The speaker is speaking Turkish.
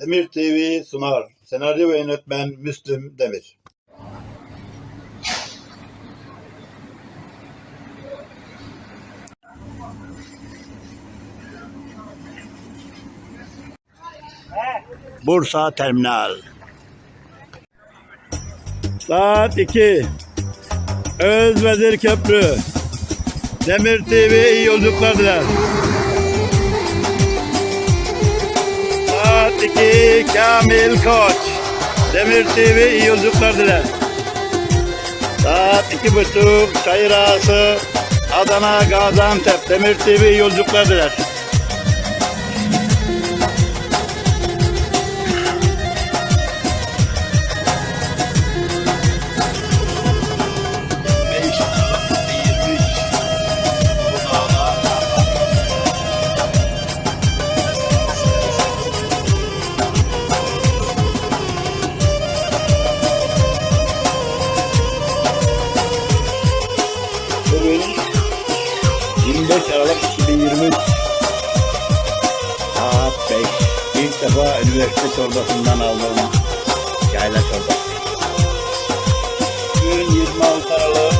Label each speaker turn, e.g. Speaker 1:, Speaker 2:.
Speaker 1: Demir TV sunar. Senaryo ve yönetmen Müslüm Demir. Bursa Terminal. Saat 2. Özvezir Köprü. Demir TV iyi yolculuklar diler. 2 Kamil Koç. Demir TV iyi yolculuklar diler. Saat iki buçuk Çayır Ağası Adana Gaziantep Demir TV iyi yolculuklar diler. 25 Aralık 2023 Saat 5 İlk defa üniversite çorbasından aldım Yayla çorbası. Bugün 26 Aralık